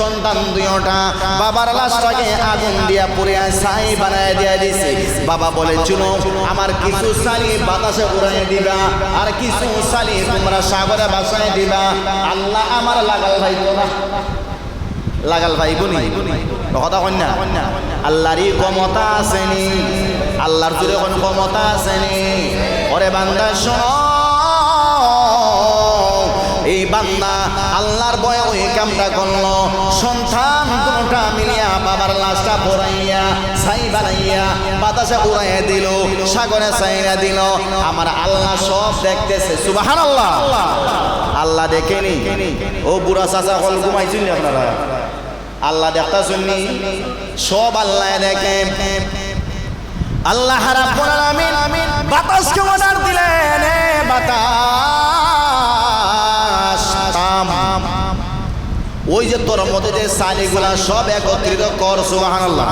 সন্তান দুইটা বাবার লাশটাকে আগুন দিয়া পুড়ে ছাই বানায় দিয়া দিছে। বাবা বলে, চুনো, আমার কিছু সালি বাতাসে উড়াই দিবা, আর কিছু সালি তোমরা সাগরে বাসায় দিবা। আল্লাহ আমার লাগাল ভাই তোরা লাগাল ভাই গুনি কথা কন্যা আল্লাহরই ক্ষমতা আসেনি আল্লাহর জুড়ে কোন ক্ষমতা আসেনি ওরে বান্দা, শোনো। এই বান্দা আল্লাহর বয়ে কামটা করল। সন্তান দুটা মিলিয়া বাবার লাশটা পড়াইয়া ছাই বানাইয়া বাতাসে উড়াইয়া দিল, সাগরে ছাইরা দিল। আমার আল্লাহ সব দেখতেছে সুবাহান আল্লাহ আল্লাহ দেখেনি? ও বুড়া চাচা কল ঘুমাইছিল আপনারা? আল্লাহ দেখতা শুননি সব আল্লাহ দেখে। আল্লাহ আলামিন বাতাসকে অর্ডার দিলেন বাতাস! ওই যে তোর মধ্যে যে সালিগুলা সব একত্রিত কর, সুবহানাল্লাহ।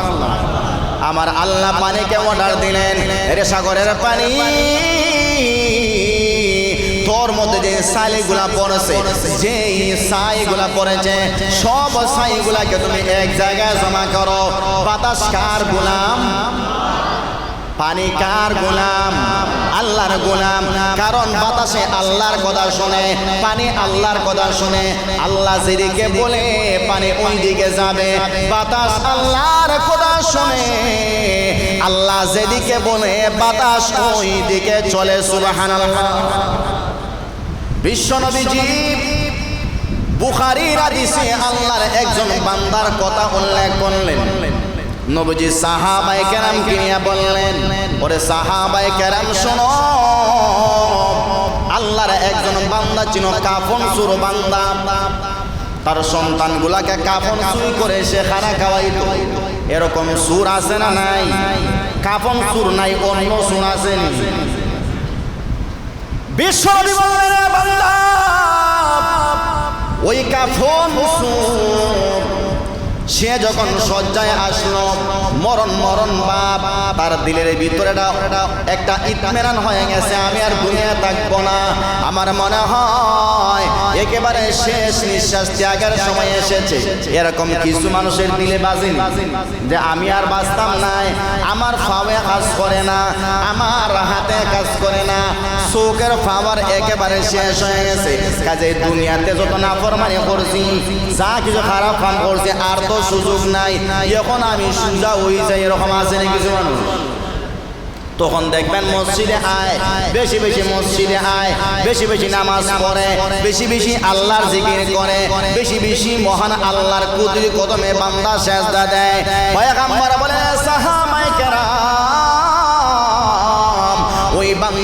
আমার আল্লাহ পানিকে অর্ডার দিলেন? রে সাগরের পানি। তোর মধ্যে যে সাইগুলা পড়েছে যে সাইগুলা পড়েছে, সব সাইগুলাকে তুমি এক জায়গায় জমা করো। বাতাস কার গোলাম? পানি কার গোলাম? আল্লাহর গোলাম। কারণ বাতাসে আল্লাহর কথা শুনে, পানি আল্লাহর কথা শুনে। আল্লাহ যেদিকে বলে, পানি ওই দিকে যাবে। বাতাস আল্লাহর কথা শুনে। আল্লাহ যেদিকে বলে, বাতাস ওই দিকে চলে, সুবহানাল্লাহ। বিশ্বনবীজি, বুখারীর হাদিসে আল্লাহর একজন বান্দার কথা উল্লেখ করলেন। নবজি সাহাবাই কেরাম কিনিয়া বললেন, ওরে সাহাবাই কেরাম, শোনো। আল্লাহর একজন বান্দা ছিল কাফন সুর বান্দা। তার সন্তানগুলাকে কাফন সুই করে সে খানা খাওয়াইতো। এরকম সুর আছে না নাই? কাফন সুর নাই, অন্য সুর আছে বিশ্বনবী বললেন বান্দা, ওই কাফন সুর সে যখন শয্যায় আসলো, মরণ মরণ বাপ তার দিলের ভিতরে একটা ইতমেনান হয়ে গেছে, আমি আর দুনিয়া থাকব না। আমার মনে হয় একেবারে শেষ নিঃশ্বাস ত্যাগের সময় এসেছে। এরকম কিছু মানুষের দিলে বাজেনি, যে আমি আর বাঁচতাম নাই, আমার ফাওয়ে কাজ করে না, আমার হাতে কাজ করে না। চোখের ফাওয়ার একেবারে শেষ হয়ে গেছে। কাজে দুনিয়াতে যত নাফরমানি করছি, যা কিছু খারাপ কাম করছি, আর সুযোগ নাই। এখন আমি সুজা হয়ে যাই, এরকম আছে না কিছু মানুষ? তখন দেখবেন মসজিদে আয়। বেশি বেশি মসজিদে আয়। বেশি বেশি নামাজ পড়ে। বেশি বেশি আল্লাহর জিকির করে। বেশি বেশি মহান আল্লাহর কুদরি কদমে বান্দা সেজদা দেয়।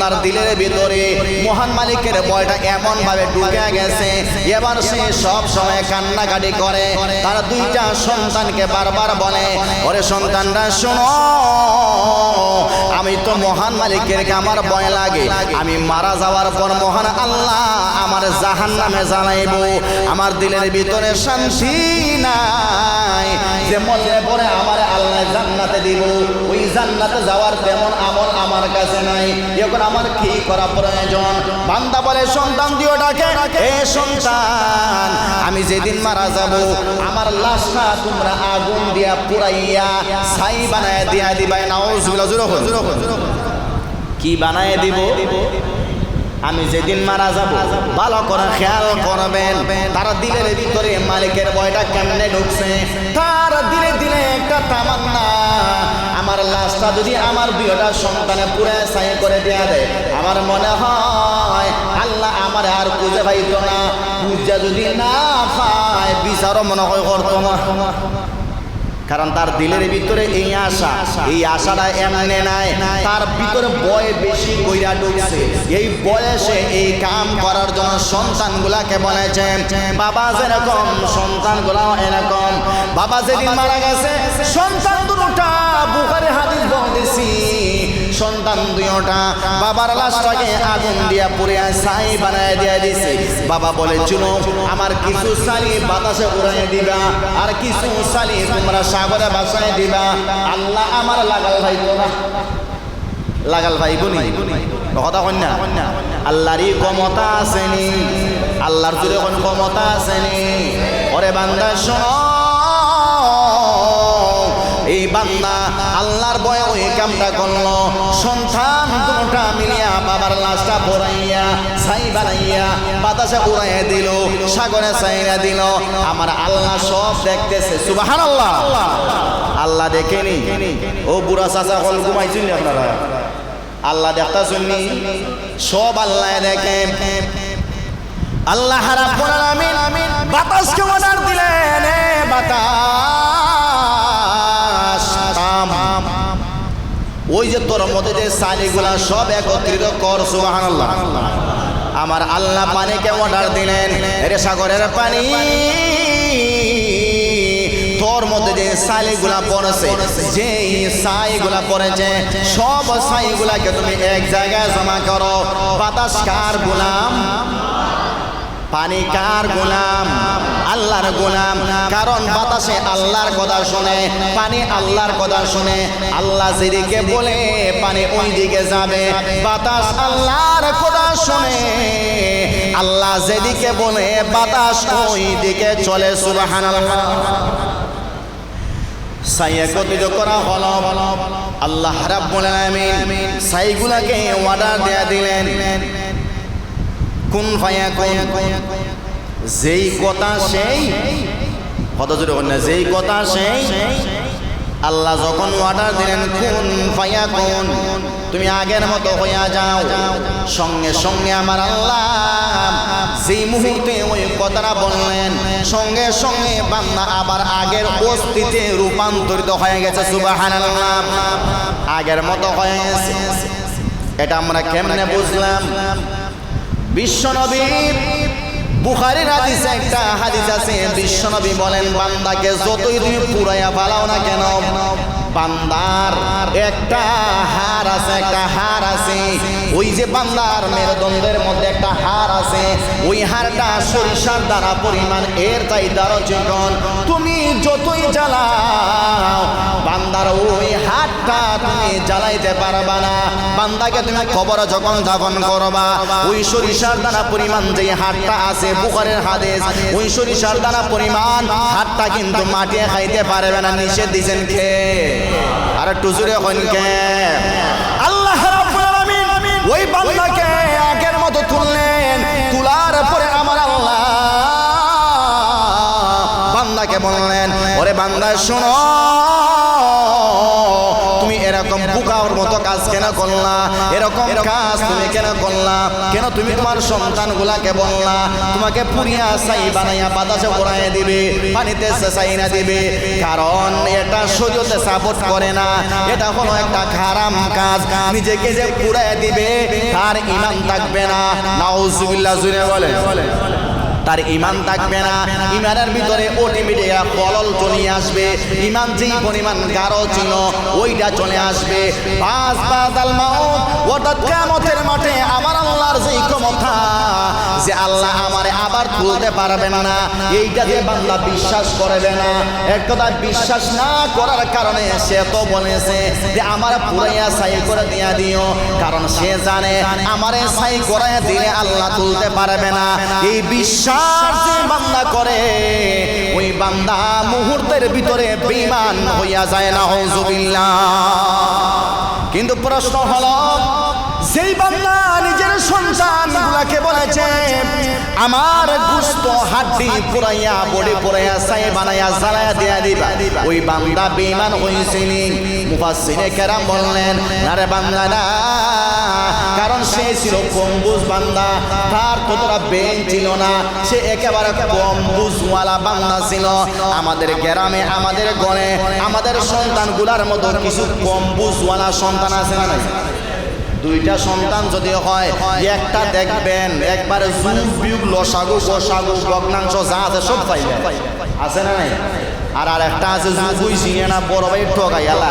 বান্দার দিলের ভিতরে মহান মালিকের বয়টা এমন ভাবে ঢুকে গেছে। এবার সে সব সময় কান্নাকাটি করে। তার দুইটা সন্তানকে বারবার বলে, ওরে সন্তানরা, শোনো, আমি তো মহান মালিকের আমার ভয় লাগে। আমি মারা যাওয়ার পর মহান আল্লাহ জাহান নামে জানাইব আমার দিলের ভিতরে শান্তি নাই। যে মরলে পরে আমার আল্লাহ জান্নাতে দিব। ওই জান্নাতে যাওয়ার তেমন আমল আমার কাছে নাই। এখন আমার কি করা প্রয়োজন? বান্দা বলে সন্তান দিও ডাকে। এ সন্তান আমি যেদিন মারা যাব আমার লাশটা তোমরা আগুন দিয়া পুরাইয়া ছাই বানায় দিয়া দিবাই। জোরে হন, জোরে হন। কি বানায় দিব? আমি যেদিন মারা যাব, ভালো করে খেয়াল করবেন। তার দিলের ভিতরে মালিকের বয়টা কেমনে ঢুকছে? তার দিলে দিলে একটা তামান্না। আমার লাশটা যদি আমার বিয়েটা সন্তানে পুরে সাই করে দেয়া দেয়, আমার মনে হয় আল্লাহ আমার আর খুঁজে পাইতো না। পূজা যদি না পায়, বিচারও মনে হয় করতো না। কারণ তার দিলের ভিতরে এই আশা, এই আশাটা এমনে নাই। তার ভিতরে বয় বেশি কইরা ঢুকছে। এই বয়সে এই কাম করার জন্য সন্তানগুলাকে বলেছে বাবা যেরকম, সন্তানগুলাও এরকম। বাবা যেদিন মারা গেছে, সন্তান দুটা সন্তান দুইটা বাবার লাশটাকে আগুন দিয়া পুড়ে ছাই বানায় দিয়া দিছে। বাবা বলে, চুনো, আমার কিছু সালি বাতাসে উড়াই দিবা, আর কিছু সালি তোমরা সাগরে বাসায় দিবা। আল্লাহ আমার লাগাল ভাই তোরা। লাগাল ভাই গুনি কথা কন্যা আল্লাহরই ক্ষমতা আসেনি আল্লাহর জুড়ে কোন ক্ষমতা আসেনি ওরে বান্দা, শোনো। বান্দা আল্লাহর বয়ে ওই কামটা করল। সন্তান দুটা মিলিয়া বাবার লাশটা পড়াইয়া ছাই বানাইয়া বাতাসে উড়াইয়া দিল, সাগরে ছাইরা দিল। আমার আল্লাহ সব দেখতেছে সুবাহান আল্লাহ আল্লাহ দেখেনি? ও বুড়া চাচা হল ঘুমাইছিল আপনারা? আল্লাহ দেখতা শুননি সব আল্লাহ দেখে। আল্লাহ আলামিন বাতাসকে অর্ডার দিলেন বাতাস! ওই যে তোর মধ্যে যে সালিগুলা সব একত্রিত কর, সুবহানাল্লাহ। আমার আল্লাহ পানিকে অর্ডার দিলেন? রে সাগরের পানি। তোর মধ্যে যে সাইগুলা পড়েছে যে সাইগুলা পড়েছে, সব সাইগুলাকে তুমি এক জায়গায় জমা করো। বাতাস কার গোলাম? পানি কার গোলাম? আল্লাহর গোলাম। কারণ বাতাসে আল্লাহর কথা শুনে, পানি আল্লাহর কথা শুনে, আল্লাহ যেদিকে বলে, পানি ওই দিকে যাবে। বাতাস আল্লাহর কথা শুনে, আল্লাহ যেদিকে বলে, বাতাস ওই দিকে চলে, সুবহানাল্লাহ। সাই একত্রিত করা হলো। আল্লাহ রাব্বুল যেই কথা সেই। কত জোরে বলেন না, যেই কথা সেই। আল্লাহ যখন অর্ডার দিলেন কোন ফায়া কোন তুমি আগের মতো হইয়া যাও। সঙ্গে সঙ্গে আমার আল্লাহ যেই মুহূর্তে ওই কথাটা বললেন সঙ্গে সঙ্গে বান্দা আবার আগের অস্তিতে রূপান্তরিত হয়ে গেছে সুবহানাল্লাহ। আগের মতো হয়ে গেছে এটা আমরা কেমনে বুঝলাম? বিশ্বনবীর বুখারীর হাদিসে একটা হাদিস আছে বিশ্বনবী বলেন বান্দাকে যতই তুমি পুরাইয়া পালাও না কেন বান্দার একটা হার আছে, একটা হার আছে। ওই যে বান্দার মেরুদণ্ডের মধ্যে একটা হার আছে। ওই হারটা সরিষার দ্বারা পরিমাণ, এর চাই দ্বারা চিকন তুমি যতই জ্বালাও, বান্দার ওই হাতটা তুমি জ্বালাইতে পারবা না। বান্দাকে তুমি খবর যখন দাফন করবা, ওই সরিষার দ্বারা পরিমাণ যে হাতটা আছে, বুখারের হাদেশ ওই সরিষার দ্বারা পরিমাণ হাতটা কিন্তু মাটিয়ে খাইতে পারবে না, নিষেধ দিছেন কে? আর একটু জোরে হন কে? আল্লাহ রাব্বুল আলামিন ওই বান্দাকে আগের মতো তুললেন। তোলার পরে আমার আল্লাহ বান্দাকে বললেন, ওরে বান্দা, শোনো। কাজ কেন করলা? এরকম কাজ তুমি কেন করলা? কেন তুমি তোমার সন্তান গুলাকে বললা? তোমাকে পুরিয়া সাই বানাইয়া বাতাসে পড়াইয়া দিবে পানিতে সাই না দিবে। কারণ এটা শরীয়তে সাপোর্ট করে না। এটা হলো একটা খারাপ কাজ। নিজেকে যে পুড়াইয়া দিবে তার ইমান থাকবে না। নাউজুবিল্লাহ জুড়ে বলে তার ইমান থাকবে না। ইমানের ভিতরে ওটি মিডিয়া পলল চলে আসবে। ইমান যেই পরিমাণ গাঢ় ছিল ওইটা চলে আসবে। পাঁচ পাঁচ মাউত অর্থাৎ কিয়ামতের মাঠে আমার আল্লাহর ক্ষমতা, যে আল্লাহ আমারে আবার না বিশ্বাস করবে না, এক কথা বিশ্বাস না করার কারণে সে তো বলেছে যে আমার পুরাইয়া সাই করে দিয়া দিও, কারণ সে জানে সাই আল্লাহ তুলতে পারবে না। এই বিশ্বাস যে বান্দা করে, ওই বান্দা মুহূর্তের ভিতরে বেঈমান হইয়া যায় না হউজুবিল্লাহ কিন্তু প্রশ্ন হলো যেই বান্দা নিজের সন্তান গুলাকে বলেছে, আমার গুস্ত হাড্ডি পুরাইয়া, বডি পুরাইয়া, সাই বানাইয়া জ্বালায়া দিয়া দিবা। ওই বান্দা বেঈমান হইছিনি। মুফাসসিরে কেরাম বললেন আরে বান্দা, না। কারণ সে ছিল কম্বুজ বান্দা। তার তোতরা বেন ছিল না। সে একেবারে কম্বুজওয়ালা বান্দা ছিল। আমাদের গ্রামে, আমাদের গণে আমাদের সন্তানগুলার মতো কিছু কম্বুজওয়ালা সন্তান আছে না দুইটা সন্তান যদি হয়, একটা দেখবেন, একবারে জুম, বিউগ, লসাগু গোসাগু ভগ্নাংশ যা আছে সব পাইবে আছে না নাই? আর আর একটা আছে জুগুই চিনে না, বড় ভাই ঠকাই এলা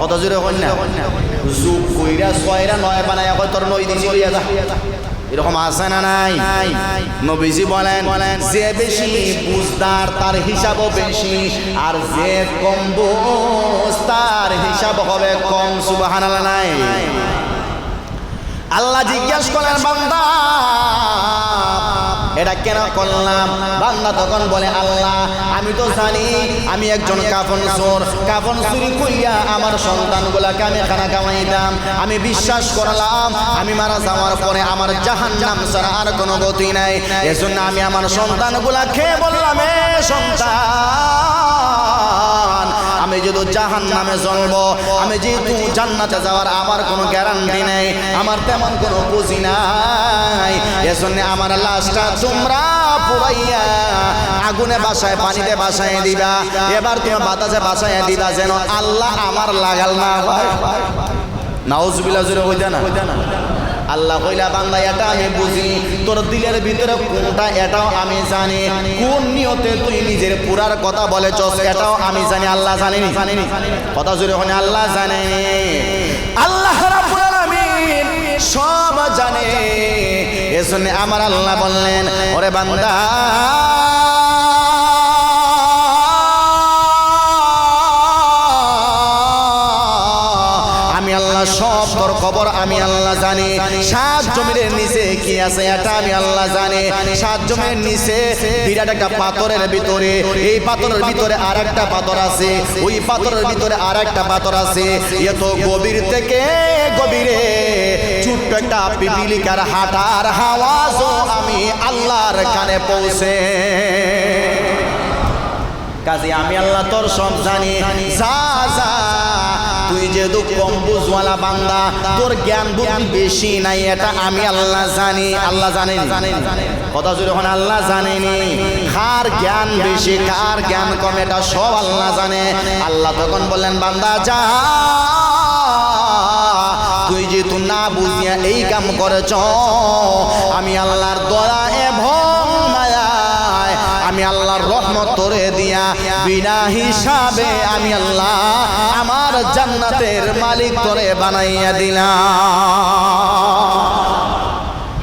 কত জোরে কন্যা যুগ কইরা ছয়রা নয় বানায় তোর নই দিছি যা। এরকম আছে না নাই? নবীজি বলেন, যে বেশি বুঝদার তার হিসাবও বেশি, আর যে কম তার হিসাব হবে কম। সুবহানাল্লাহ, নাই? আল্লাহ জিজ্ঞাসা করেন বান্দা এটা কেন করলাম? বান্দা তখন বলে, আল্লাহ, আমি তো জানি, আমি একজন কাফন চোর। কাফন চুরি কইয়া আমার সন্তানগুলাকে আমি খানা কামাইতাম আমি বিশ্বাস করলাম, আমি মারা যাওয়ার পরে আমার জাহান নাম ছাড়া আর কোনো গতি নাই। এজন্য আমি আমার সন্তানগুলা খেয়ে বললাম, এ সন্তান জাহান নামে জন্ম। আমি যেহেতু জান্নাতে যাওয়ার আমার কোনো গ্যারান্টি নেই, আমার তেমন কোনো পুঁজি নাই। এজন্য আমার লাশটা তোমরা পুরাইয়া আগুনে বাসায়, পানিতে বাসায় দিবা। এবার তুমি বাতাসে বাসায় দিবা যেন আল্লাহ আমার লাগাল না নাউজবিল্লাহ জুড়ে হইতে না। আল্লাহ কইলা, বান্দা, এটা আমি বুঝি। তোর দিলের ভিতরে কোনটা, এটাও আমি জানি। কোন নিয়তে তুই নিজের পুরার কথা বলেছস, এটাও আমি জানি। আল্লাহ জানেনি। জানেনি কথা জুড়ে ওখানে আল্লাহ জানে। আল্লাহ রাব্বুল আলামিন সব জানে। এজন্য আমার আল্লাহ বললেন, ওরে বান্দা সব তোর খবর আমি আল্লাহ জানি। সাত জমিনের নিচে কি আছে এটা আমি আল্লাহ জানি। সাত জমিনের নিচে বিরাট একটা পাথরের ভিতরে। এই পাথরের ভিতরে আর একটা পাথর আছে। ওই পাথরের ভিতরে আর একটা পাথর আছে। এত গভীর থেকে গভীরে ছোট্ট একটা পিপিলিকার হাঁটার হাওয়াজও আমি আল্লাহর কানে পৌঁছে। কাজে আমি আল্লাহ তোর সব জানি। যা যা তুই যেহেতু কম বান্দা, তোর জ্ঞান বুদ্ধি বেশি নাই, এটা আমি আল্লাহ জানি। আল্লাহ জানেন। জানেন কথা জুড়ে এখন আল্লাহ জানেনি। কার জ্ঞান বেশি, কার জ্ঞান কম, এটা সব আল্লাহ জানে। আল্লাহ তখন বললেন, বান্দা, যা। তুই যে তুই না বুঝিয়া এই কাম করেছ, আমি আল্লাহর দয়া আমি আল্লাহর রহমত তোরে দিয়া বিনা হিসাবে আমি আল্লাহ আমার জান্নাতের মালিক তোরে বানাইয়া দিলাম।